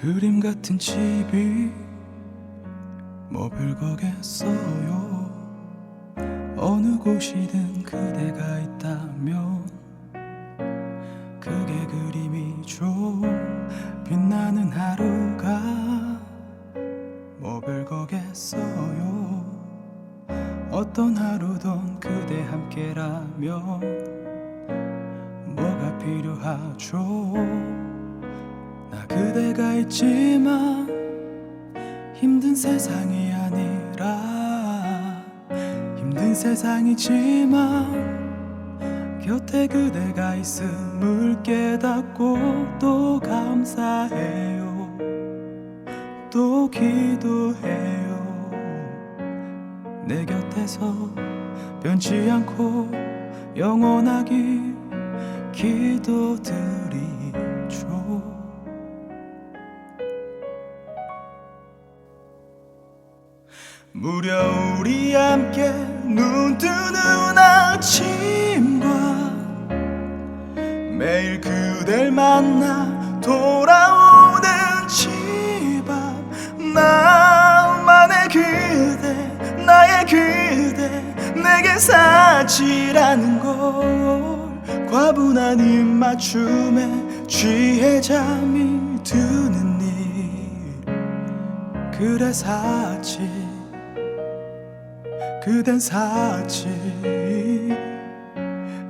그림 같은 집이 뭐 별거겠어요? 어느 곳이든 그대가 있다면 그게 그림이죠 빛나는 하루가 뭐 별거겠어요? 어떤 하루든 그대 함께라면 뭐가 필요하죠 나 그대가 있지만 힘든 세상이 아니라 힘든 세상이지만 곁에 그대가 있음을 깨닫고 또 감사해요. 또 기도해요. 내 곁에서 변치 않고 영원하길 기도드리 무려 우리 함께 눈 뜨는 아침과 매일 그댈 만나 돌아오는 집앞 나만의 그대 나의 그대 내게 사치라는 걸 과분한 입맞춤에 취해 잠이 드는 일. 그래 사치 그댄 사치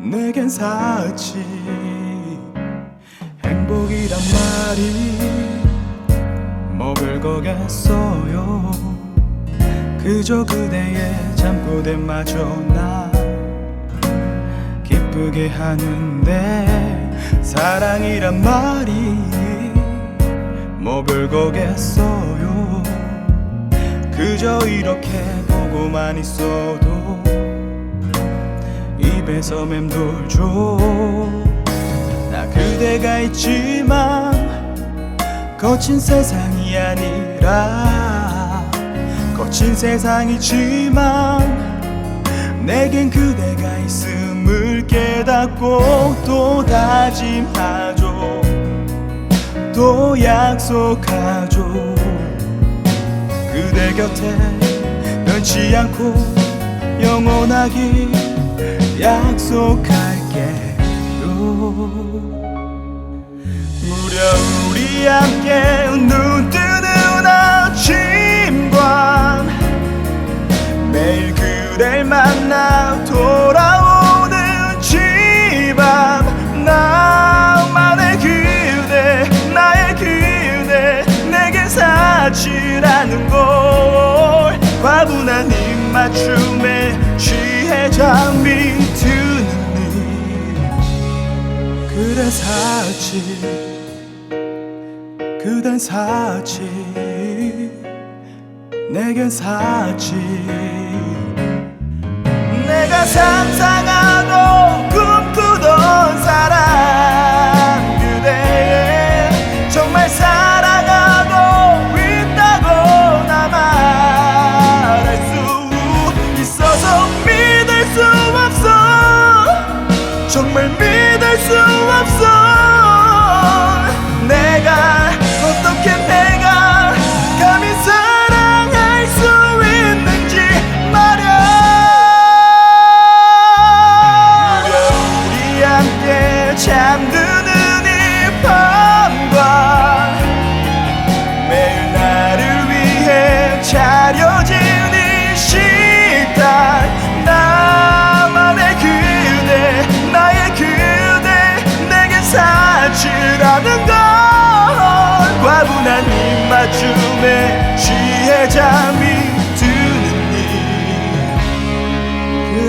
내겐 사치. 행복이란 말이 뭐 별거겠어요? 그저 그대의 잠꼬대마저 나 기쁘게 하는데 사랑이란 말이 뭐 별거겠어요 그저 이렇게 보고만 있어도 입에서 맴돌죠. 나 그대가 있지만 거친 세상이 아니라 거친 세상이지만 내겐 그대가 있음을 깨닫고 또 다짐하죠. 또 약속하죠 그대 곁에 변치 않고 영원하길 약속할게요. 무려 우리 함 걸 과분한 입맞춤에 취해 잠이 일 그대 사치 그댄 사치 내겐 사치 내가 상상 정말 믿을 수 없어 잠이 드는 일.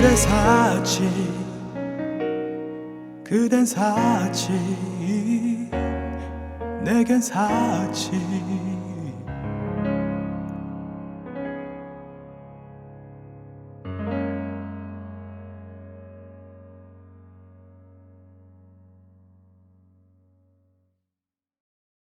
그래 사치. 그댄 사치. 내겐 사치